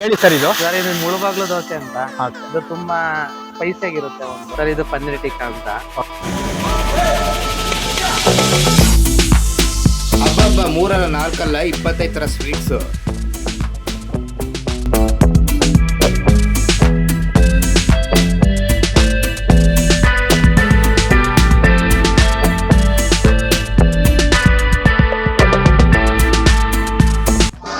ಹೇಳಿ ಸರ್ ಇದು? ಸರ್ ಇದು ಮುಳುಬಾಗ್ಲು ದೋಸೆ ಅಂತ. ಅದು ಇದು ತುಂಬಾ ಸ್ಪೈಸಿಯಾಗಿರುತ್ತೆ ಒಂದು. ಸರ್ ಇದು ಪನ್ನೀರ್ ಟಿಕ್ಕಾ ಅಂತ. ಹಬ್ಬ ಮೂರಲ್ಲ ನಾಲ್ಕಲ್ಲ ಇಪ್ಪತ್ತೈದು ತರ ಸ್ವೀಟ್ಸು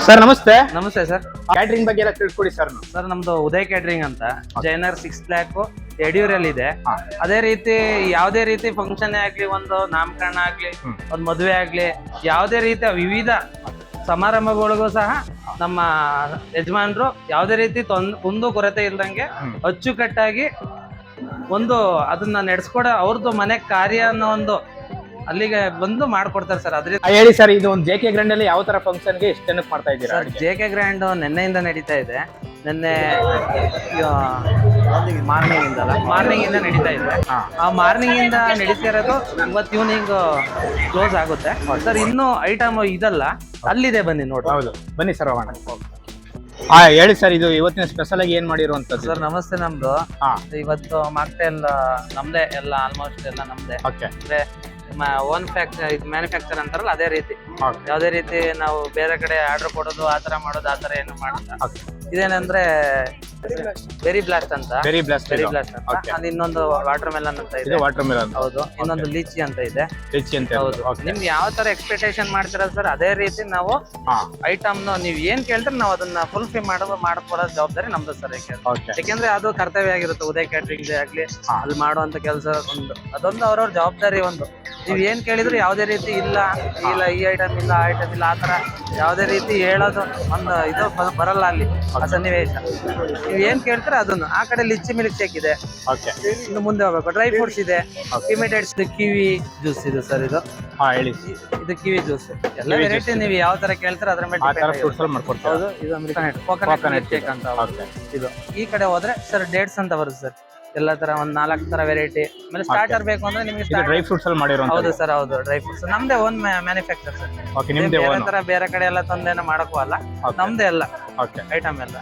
ಸರ್ ನಮಸ್ತೆ. ನಮಸ್ತೆ ಸರ್. ಕ್ಯಾಟ್ರಿಂಗ್ ಬಗ್ಗೆ ಎಲ್ಲ ತಿಳ್ಕೊಡಿ ಸರ್ ಸರ್ ನಮ್ದು ಉದಯ್ ಕ್ಯಾಟ್ರಿಂಗ್ ಅಂತ. ಜೈನರ್ ಸಿಕ್ಸ್ ಲ್ಯಾಕ್ ಯಡಿಯೂರಲ್ಲಿ ಇದೆ ಅದೇ ರೀತಿ ಯಾವುದೇ ರೀತಿ ಫಂಕ್ಷನ್ ಆಗ್ಲಿ ಒಂದು ನಾಮಕರಣ ಆಗ್ಲಿ. ಒಂದು ಮದುವೆ ಆಗ್ಲಿ ಯಾವುದೇ ರೀತಿಯ ವಿವಿಧ ಸಮಾರಂಭಗಳಿಗೂ ಸಹ ನಮ್ಮ ಯಜಮಾನರು ಯಾವುದೇ ರೀತಿ ತೊಂದ್ ಕುಂದು ಕೊರತೆ ಇಲ್ದಂಗೆ ಅಚ್ಚುಕಟ್ಟಾಗಿ ಒಂದು ಅದನ್ನ ನಡೆಸ್ಕೊಡೋ ಅವ್ರದ್ದು ಮನೆ ಕಾರ್ಯ ಅನ್ನೋ ಒಂದು ಅಲ್ಲಿಗೆ ಬಂದು ಮಾಡ್ಕೊಡ್ತಾರೆ ಸರ್. ಅದ್ರ ಹೇಳಿ ಸರ್ ಇದು ಒಂದು ಜೆ ಕೆ ಗ್ರ್ಯಾಂಡ್ ಅಲ್ಲಿ ಯಾವ ತರ ಫಂಕ್ಷನ್ಗೆ ಎಷ್ಟು ಜನಕ್ಕೆ ಮಾಡ್ತಾ ಇದ್ದೀರಾ ಸರ್? ಜೆ ಕೆ ಗ್ರ್ಯಾಂಡ್ ನಿನ್ನೆಯಿಂದ ನಡೀತಾ ಇದೆ. ನಿನ್ನೆ ಮಾರ್ನಿಂಗ್ ಇಂದಲ್ಲ ಮಾರ್ನಿಂಗ್ ಇಂದ ನಡೀತಾ ಇದೆ. ಆ ಮಾರ್ನಿಂಗ್ ಇಂದ ನಡೀತಾ ಇರೋದು ಇವತ್ತು ಈವ್ನಿಂಗ್ ಕ್ಲೋಸ್ ಆಗುತ್ತೆ. ಸರ್ ಇನ್ನು ಐಟಮ್ ಇದಲ್ಲ. ಅಲ್ಲಿದೆ ಬನ್ನಿ ನೋಡಿ. ಹೌದು. ಬನ್ನಿ ಸರ್ ಹೋಗೋಣ. ಹಾ ಹೇಳಿ ಸರ್ ಇದು ಇವತ್ತಿನ ಸ್ಪೆಷಲ್ ಆಗಿ ಏನ್ ಮಾಡಿರುವಂತದ್ದು? ಸರ್ ನಮಸ್ತೆ ನಮ್ದು. ಇವತ್ತು ಮಾಕ್ಟೆಲ್ ನಮ್ದೇ ಎಲ್ಲ ಆಲ್ಮೋಸ್ಟ್ ಎಲ್ಲ ನಮ್ದೇ. ಓಕೆ ಅಂದ್ರೆ ಓನ್ ಫ್ಯಾಕ್ಚರ್ ಇದು ಮ್ಯಾನುಫ್ಯಾಕ್ಚರ್ ಅಂತಾರಲ್ಲ ಅದೇ ರೀತಿ. ಯಾವುದೇ ರೀತಿ ನಾವು ಬೇರೆ ಕಡೆ ಆರ್ಡರ್ ಕೊಡೋದು ಆ ತರ ಮಾಡೋದು ಆ ತರ ಏನು ಮಾಡಲ್ಲ. ಇದೇನಂದ್ರೆ ಬೆರಿ ಬ್ಲಾಸ್ಟ್ ಅಂತ. ವೆರಿ ಬ್ಲಾಸ್ಟ್ ಬೆರಿ ಬ್ಲಾಸ್ಟ್ ಅಂತ. ಅದು ಇನ್ನೊಂದು ವಾಟರ್ ಮೆಲನ್ ಅಂತ ಇದು. ವಾಟರ್ ಮೆಲನ್ ಹೌದು. ಇನ್ನೊಂದು ಲೀಚಿ ಅಂತ ಇದೆ. ಲೀಚಿ ಅಂತ ಹೌದು. ನಿಮ್ಗೆ ಯಾವ ತರ ಎಕ್ಸ್ಪೆಕ್ಟೇಷನ್ ಮಾಡ್ತೀರಾ ಸರ್? ಅದೇ ರೀತಿ ನಾವು ಐಟಮ್ ನೀವು ಏನ್ ಕೇಳ್ತಾರೆ ನಾವು ಅದನ್ನ ಫುಲ್ಫಿಲ್ ಮಾಡೋ ಮಾಡ್ಕೊಡೋದು ಜವಾಬ್ದಾರಿ ನಮ್ದು ಸರ್ ಯಾಕೆಂದ್ರೆ ಅದು ಕರ್ತವ್ಯ ಆಗಿರುತ್ತೆ. ಉದಯ ಕ್ಯಾಟ್ರಿಂಗ್ ಆಗ್ಲಿ. ಅಲ್ಲಿ ಮಾಡುವಂತ ಕೆಲಸ ಒಂದು. ಅದೊಂದು ಅವ್ರವ್ರ ಜವಾಬ್ದಾರಿ ಒಂದು. ನೀವ್ ಏನು ಕೇಳಿದ್ರು ಯಾವುದೇ ರೀತಿ ಇಲ್ಲ ಇಲ್ಲ ಈ ಐಟಮ್ ಇಲ್ಲ ಆ ಐಟಮ್ ಇಲ್ಲ ಆ ಥರ ಯಾವುದೇ ರೀತಿ ಹೇಳೋದು ಒಂದು ಇದು ಬ- ಬರಲ್ಲ ಅಲ್ಲಿ ಆ ಸನ್ನಿವೇಶ. ನೀವು ಏನು ಕೇಳ್ತಾರೆ ಅದನ್ನು ಆ ಕಡೆ ಲಿಚ್ಚಿ ಮಿಲ್ಕ್ ಶೇಕ್ ಇದೆ. ಓಕೆ ಇನ್ನು ಮುಂದೆ ಹೋಗ್ಬೇಕು. ಡ್ರೈ ಫ್ರೂಟ್ಸ್ ಇದೆ. ಇಮಿಡಿಯೇಟ್ಸ್ ಕಿವಿ ಜ್ಯೂಸ್ ಇದು ಸರ್ ಇದು ಹಾ ಹೇಳಿ. ಇದು ಕಿವಿ ಜ್ಯೂಸ್ ಎಲ್ಲ Kiwi ವೆರೈಟಿ ನೀವು ಯಾವ ಥರ ಕೇಳ್ತಾರೆ ಅದ್ರ ಮೇಲೆ ಆ depend ತರ ಆಗಿರುತ್ತೆ. ಫ್ರೂಟ್ಸ್ ಅಲ್ಲಿ ಮಾಡ್ಕೊಡ್ತೀರಾ? ಹೌದು ಇದು ಅಮೆರಿಕನ್ ಕೋಕೋನಟ್ Coconut ಶೇಕ್ ಅಂತ ಓಕೆ ಇದು. ಈ ಕಡೆ ಹೋದ್ರೆ ಸರ್ ಡೇಟ್ಸ್ ಅಂತ ಬರುತ್ತೆ ಸರ್ ಎಲ್ಲ ತರ ಒಂದ್ ನಾಲ್ಕು ತರ ವೆರೈಟಿ ಆಮೇಲೆ ಸ್ಟಾರ್ಟರ್ ಬೇಕು ಅಂದ್ರೆ ನಿಮಗೆ ಡ್ರೈ ಫ್ರೂಟ್ಸ್ ಅಲ್ಲಿ ಹೌದು ಸರ್ ಹೌದು. ಡ್ರೈ ಫ್ರೂಟ್ಸ್ ನಮ್ದೇ ಓನ್ ಮ್ಯಾನುಫ್ಯಾಕ್ಚರ್ ಸರ್ ಬೇರೆ ತರ ಬೇರೆ ಕಡೆ ಎಲ್ಲ ತಂದೇನ ಮಾಡಕ್ಕೂ ಅಲ್ಲ. ನಮ್ದೇ ಎಲ್ಲ ಓಕೆ ಐಟಮ್ ಎಲ್ಲ.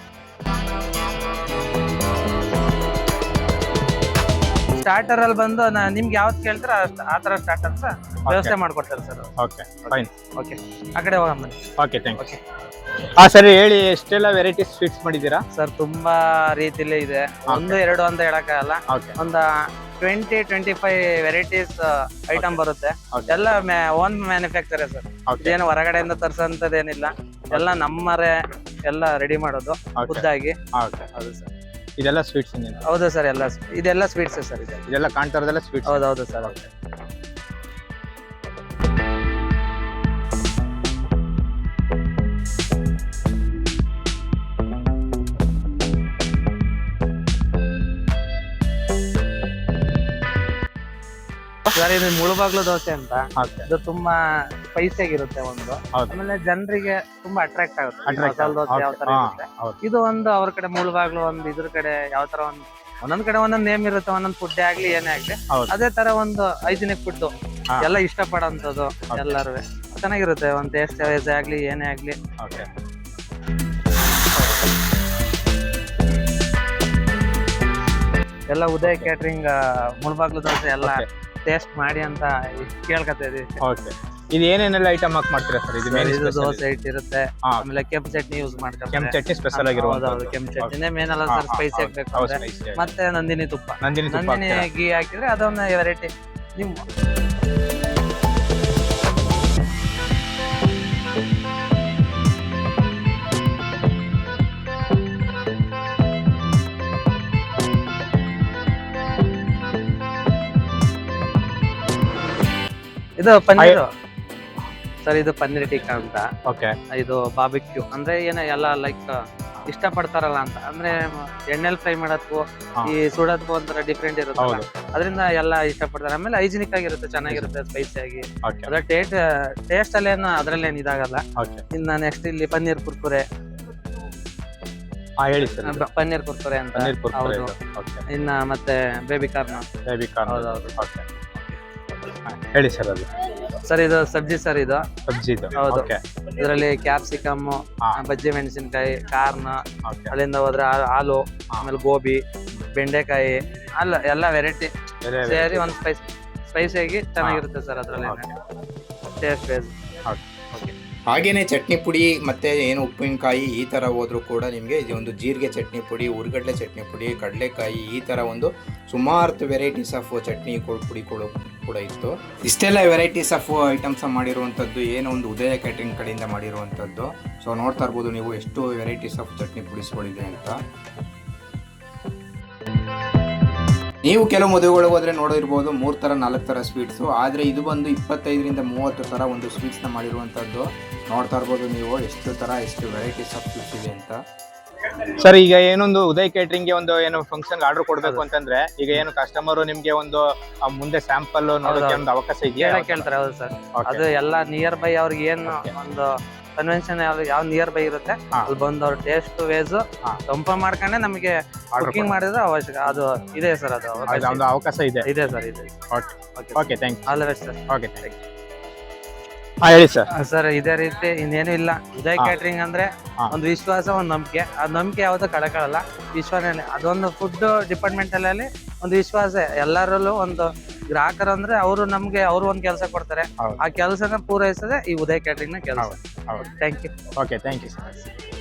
ಸ್ಟಾರ್ಟರ್ ಅಲ್ಲಿ ಬಂದು ನಿಮ್ಗೆ ಯಾವ್ದು ಕೇಳ್ತಾರೆ ಆ ತರ ಸ್ಟಾರ್ಟರ್ಸ್ ವ್ಯವಸ್ಥೆ ಮಾಡ್ಕೊಡ್ತಾರೆ ಸರ್ ಓಕೆ ಫೈನ್ ಓಕೆ ಆ ಕಡೆ ಹೋಗೋಣ ಬನ್ನಿ ಓಕೆ ಥ್ಯಾಂಕ್ ಯು ಹಾ ಸರಿ ಹೇಳಿ ಎಷ್ಟೆಲ್ಲ ವೆರೈಟಿ ಸ್ವೀಟ್ಸ್ ಮಾಡಿದ್ದೀರಾ? ಸರ್ ತುಂಬಾ ರೀತಿಲಿ ಇದೆ. ಒಂದು ಎರಡು ಅಂತ ಹೇಳಕ್ಕಾಗಲ್ಲ. ಓಕೆ ಒಂದು twenty twenty five varieties item ಬರುತ್ತೆ. ಎಲ್ಲ ಓನ್ ಮ್ಯಾನುಫ್ಯಾಕ್ಚರ್ ಸರ್ ಓಕೆ ಏನು ಹೊರಗಡೆಯಿಂದ ತರ್ಸಂತದೇನಿಲ್ಲ. ಎಲ್ಲ ನಮ್ಮರೇ ಎಲ್ಲ ರೆಡಿ ಮಾಡೋದು. ಖುದ್ದಾಗಿ ಓಕೆ ಹೌದು ಸರ್ ಇದೆಲ್ಲ ಸ್ವೀಟ್ಸ್ ಹೌದಾ ಸರ್ ಎಲ್ಲ ಇದೆಲ್ಲ ಸ್ವೀಟ್ಸ್ ಸರ್ ಇದೆ. ಇದೆಲ್ಲ ಕಾಣ್ತಾ ಇರೋದೆಲ್ಲ ಸ್ವೀಟ್ಸ್ ಹೌದು ಹೌದು ಸರ್ ಸರ್ ಇದು ಮುಳುಬಾಗ್ಲು ದೋಸೆ ಅಂತ. ಇದು ತುಂಬಾ ಸ್ಪೈಸಿ ಆಗಿರುತ್ತೆ ಒಂದು. ಹೌದು. ಆಮೇಲೆ ಜನರಿಗೆ ತುಂಬಾ ಅಟ್ರಾಕ್ಟ್ ಆಗುತ್ತೆ. ಈ Attract ಮಸಾಲೆ ದೋಸೆ ಯಾವ ತರ ಹಾ ಇರುತ್ತೆ. ಹೌದು. ಇದು ಒಂದು ಅವ್ರ ಕಡೆ ಮುಳುವಾಗ್ಲು ಒಂದು ಇದ್ರ ಕಡೆ ಯಾವ ತರ ಒಂದು ಒಂದೊಂದ್ ಕಡೆ ಒಂದೊಂದ್ ನೇಮ್ ಇರುತ್ತೆ ಒಂದೊಂದ್ ಫುಡ್ ಆಗ್ಲಿ ಏನೇ ಆಗ್ಲಿ. ಹೌದು. ಅದೇ ತರ ಒಂದು ಹೈಜಿನಿಕ್ ಫುಡ್ ಹಾ. ಎಲ್ಲ ಇಷ್ಟಪಡೋಂಥದ್ದು ಎಲ್ಲರೂ ಚೆನ್ನಾಗಿರುತ್ತೆ ಒಂದು ಟೇಸ್ಟ್ ವೈಸ್ ಆಗ್ಲಿ ಏನೇ ಆಗ್ಲಿ. ಓಕೆ ಎಲ್ಲ ಉದಯ ಕ್ಯಾಟ್ರಿಂಗ್ ಮುಳುಬಾಗ್ಲು ದೋಸೆ ಎಲ್ಲ Okay. ಟೇಸ್ಟ್ ಮಾಡಿ ಅಂತ ಕೇಳ್ಕೊತಾ ಇದೀವಿ. ಓಕೆ ಇದು ಏನೇನೆಲ್ಲ ಐಟಮ್ ಹಾಕಿ ಮಾಡ್ತೀರಾ ಸರ್ ಇದು ಮೇನ್ ಇದು ದೋಸೆ ಹಿಟ್ಟಿರುತ್ತೆ ಹಾ. ಆಮೇಲೆ ಕೆಂಪು ಚಟ್ನಿ ಯೂಸ್ ಕೆಂಪು ಮಾಡ್ತಾರೆ ಚಟ್ನಿ ಸ್ಪೆಷಲ್ ಆಗಿರುವಂತದ್ದು. ಕೆಂಪು ಚಟ್ನಿನೇ ಮೇನ್ ಅಲ್ಲ ಸರ್ ಸ್ಪೈಸಿ ಹಾಕ್ಬೇಕು ಹೌದು. ಅಂದ್ರೆ. ಮತ್ತೆ ನಂದಿನಿ ತುಪ್ಪ. ನಂದಿನಿ ತುಪ್ಪ ನಂದಿನಿ ಹಾಕ್ತೀರಾ? ಗೀ ಹಾಕಿದ್ರೆ ಅದೊಂದು ವೆರೈಟಿ ನಿಮ್ಮ. ಇದು ಪನ್ನೀರ್. ಸರ್ ಇದು ಪನ್ನೀರ್ ಟಿಕ್ಕಾ ಅಂತ. ಓಕೆ. ಇದು ಬಾಬಿಕ್ಯೂ ಅಂದ್ರೆ ಏನ ಎಲ್ಲ ಲೈಕ್ ಇಷ್ಟ ಪಡ್ತಾರಲ್ಲ ಅಂತ. ಅಂದ್ರೆ ಎಣ್ಣೆಲ್ ಫ್ರೈ ಮಾಡೋದಕ್ಕೂ ಈ ಸುಡೋದಕ್ಕೂ ಒಂಥರ ಡಿಫ್ರೆಂಟ್ ಇರುತ್ತೆ ಅದರಿಂದ ಎಲ್ಲ ಇಷ್ಟ ಪಡ್ತಾರೆ ಆಮೇಲೆ ಹೈಜಿನಿಕ್ ಆಗಿರುತ್ತೆ ಚೆನ್ನಾಗಿರುತ್ತೆ ಸ್ಪೈಸಿ ಆಗಿ. ಅದ್ರ ಟೇಸ್ಟ್ ಟೇಸ್ಟ್ ಅಲ್ಲೇನು ಅದ್ರಲ್ಲೇನು ಇದಾಗಲ್ಲ. ಇನ್ನ ನೆಕ್ಸ್ಟ್ ಇಲ್ಲಿ ಪನ್ನೀರ್ ಕುರ್ಕುರೆ. ಹೇಳಿ ಸರ್ ಪನ್ನೀರ್ ಕುರ್ಕುರೆ ಅಂತ. ಹೌದು. ಇನ್ನ ಮತ್ತೆ ಬೇಬಿ ಕಾರ್ನ್ ಬೇಬಿ ಕಾರ್ನ್ ಹೌದೌದು. ಹೇಳಿ ಸರ್ ಅದು. ಸರ್ ಇದು ಸಬ್ಜಿ ಸರ್ ಇದು. ಸಬ್ಜಿ ಹೌದು. ಓಕೆ ಇದರಲ್ಲಿ ಕ್ಯಾಪ್ಸಿಕಮ್ ಹಾ. ಬಜ್ಜಿ ಮೆಣಸಿನಕಾಯಿ ಕಾರ್ನ್ ಓಕೆ ಅಲ್ಲಿಂದ ಹೋದ್ರೆ ಆ- ಆಲು ಆಮೇಲೆ ಗೋಬಿ ಬೆಂಡೆಕಾಯಿ ಅಲ್ಲ ಎಲ್ಲ ವೆರೈಟಿ ಬೇರೆ ಸೇರಿ ಒಂದು ಸ್ಪೈಸ್ ಸ್ಪೈಸಿಯಾಗಿ ಚೆನ್ನಾಗಿರುತ್ತೆ ಸರ್ ಅದರಲ್ಲಿ. ಓಕೆ ಟೇಸ್ಟ್ ಬೇಸ್ ಓಕೆ ಹಾಗೇನೆ ಚಟ್ನಿ ಪುಡಿ ಮತ್ತೆ ಏನು ಉಪ್ಪಿನಕಾಯಿ ಈ ಥರ ಹೋದ್ರು ಕೂಡ ನಿಮಗೆ ಒಂದು ಜೀರಿಗೆ ಚಟ್ನಿ ಪುಡಿ ಉರ್ಗಡ್ಲೆ ಚಟ್ನಿ ಪುಡಿ ಕಡಲೆಕಾಯಿ ಈ ತರ ಒಂದು ಸುಮಾರು ವೆರೈಟೀಸ್ ಆಫ್ ಚಟ್ನಿ ಪುಡಿಗಳು ಕೂಡ ಇತ್ತು. ಇಷ್ಟೆಲ್ಲ ವೆರೈಟೀಸ್ ಆಫ್ ಐಟಮ್ಸ್ ಮಾಡಿರುವಂಥದ್ದು, ಏನೋ ಒಂದು ಉದಯ ಕ್ಯಾಟ್ರಿಂಗ್ ಕಡೆಯಿಂದ ಮಾಡಿರುವಂಥದ್ದು. ಸೊ ನೋಡ್ತಾ ಇರ್ಬೋದು ನೀವು ಎಷ್ಟು ವೆರೈಟೀಸ್ ಆಫ್ ಚಟ್ನಿ ಪುಡಿಸ್ಗಳಿದೆ ಅಂತ. ನೀವು ಕೆಲವು ಮದುವೆಗಳಿಗೆ ಹೋದ್ರೆ ನೋಡಿರ್ಬೋದು ಮೂರು ಥರ, ನಾಲ್ಕು ಥರ ಸ್ವೀಟ್ಸು ಆದರೆ ಇದು ಬಂದು ಇಪ್ಪತ್ತೈದರಿಂದ ಮೂವತ್ತು ಥರ ಒಂದು ಸ್ವೀಟ್ಸ್ನ ಮಾಡಿರುವಂಥದ್ದು. ನೋಡ್ತಾ ಇರ್ಬೋದು ನೀವು ಎಷ್ಟು ಥರ, ಎಷ್ಟು ವೆರೈಟೀಸ್ ಆಫ್ ಸ್ವೀಟ್ಸ್ ಇದೆ ಅಂತ. ಸರ್ ಈಗ ಏನೊಂದು ಉದಯ್ ಕೇಟ್ರಿಂಗ್ಗೆ ಒಂದು ಏನು ಫಂಕ್ಷನ್ ಆರ್ಡರ್ ಕೊಡ್ಬೇಕು ಅಂತಂದ್ರೆ ಈಗ ಏನು ಕಸ್ಟಮರ್ ನಿಮ್ಗೆ ಒಂದು ಆ, ಮುಂದೆ ಸ್ಯಾಂಪಲ್ ನೋಡೋಕೆ ಒಂದು ಅವಕಾಶ ಇದೆಯಾ? ಕೇಳಕ್ ಕೇಳ್ತಾರೆ ಹೌದು ಸರ್ Okay. ಅದು ಎಲ್ಲ ನಿಯರ್ ಬೈ ಅವ್ರಿಗೆ ಏನು ಒಂದು ಕನ್ವೆನ್ಷನ್ ಯಾವ ಯಾವ ನಿಯರ್ ಬೈ ಇರುತ್ತೆ ಹಾ. ಅಲ್ಲಿ ಬಂದು ಅವ್ರ ಟೇಸ್ಟ್ ವೇಸ್ ಹಾ. ಕಂಪೇರ್ ಮಾಡ್ಕೊಂಡೆ ನಮಗೆ ಬುಕಿಂಗ್ ಕುಕಿಂಗ್ ಮಾಡಿದ್ರೆ ಅವಶ್ಯಕ ಅದು ಇದೆ ಸರ್ ಅದು ಅವಕಾಶ ಒಂದು ಅವಕಾಶ ಇದೆ. ಇದೆ ಸರ್ ಇದೆ. Okay okay thank thank all the best sir okay thank you ಹಾಂ ಹೇಳಿ ಸರ್ ಸರ್ ಇದೇ ರೀತಿ ಇನ್ನೇನು ಇಲ್ಲ. ಉದಯ್. ಕ್ಯಾಟ್ರಿಂಗ್ ಅಂದ್ರೆ. ಒಂದು ವಿಶ್ವಾಸ ಒಂದು ನಂಬಿಕೆ. ಆ ನಂಬಿಕೆ ಯಾವ್ದು ಕಳಕಳಲ್ಲ. ವಿಶ್ವಾಸನೇ. ಅದೊಂದು ಫುಡ್ ಡಿಪಾರ್ಟ್ಮೆಂಟ್ ಅಲ್ಲಿ ಒಂದು ವಿಶ್ವಾಸ. ಎಲ್ಲರಲ್ಲೂ ಒಂದು ಗ್ರಾಹಕರು ಅಂದ್ರೆ ಅವರು ನಮ್ಗೆ ಅವರು ಒಂದು ಕೆಲಸ ಕೊಡ್ತಾರೆ. ಆ ಕೆಲಸನ ಪೂರೈಸದೆ ಈ ಉದಯ್ ಕ್ಯಾಟ್ರಿಂಗ್ನ ಕೆಲಸ. Thank you okay thank you sir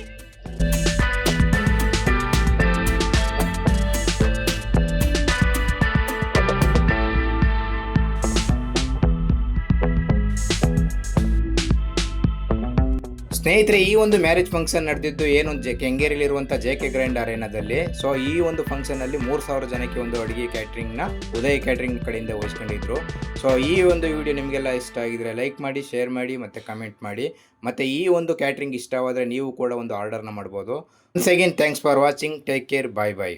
ಸ್ನೇಹಿತರೆ, ಈ ಒಂದು ಮ್ಯಾರೇಜ್ ಫಂಕ್ಷನ್ ನಡೆದಿದ್ದು ಏನು? ಜೆ ಕೆಂಗೇರಿಲಿರುವಂಥ ಜೆ ಕೆ ಗ್ರ್ಯಾಂಡ್ ಅರೇನಾದಲ್ಲಿ ಸೊ ಈ ಒಂದು ಫಂಕ್ಷನಲ್ಲಿ ಮೂರು ಸಾವಿರ ಜನಕ್ಕೆ ಒಂದು ಅಡುಗೆ ಕ್ಯಾಟ್ರಿಂಗ್ನ ಉದಯ ಕ್ಯಾಟ್ರಿಂಗ್ ಕಡೆಯಿಂದ ವಹಿಸ್ಕೊಂಡಿದ್ರು ಸೊ ಈ ಒಂದು ವಿಡಿಯೋ ನಿಮಗೆಲ್ಲ ಇಷ್ಟ ಆಗಿದ್ರೆ ಲೈಕ್ ಮಾಡಿ ಶೇರ್ ಮಾಡಿ, ಮತ್ತು ಕಮೆಂಟ್ ಮಾಡಿ. ಮತ್ತು ಈ ಒಂದು ಕ್ಯಾಟ್ರಿಂಗ್ ಇಷ್ಟವಾದರೆ ನೀವು ಕೂಡ ಒಂದು ಆರ್ಡರ್ನ ಮಾಡ್ಬೋದು. Once again thanks for watching take care bye bye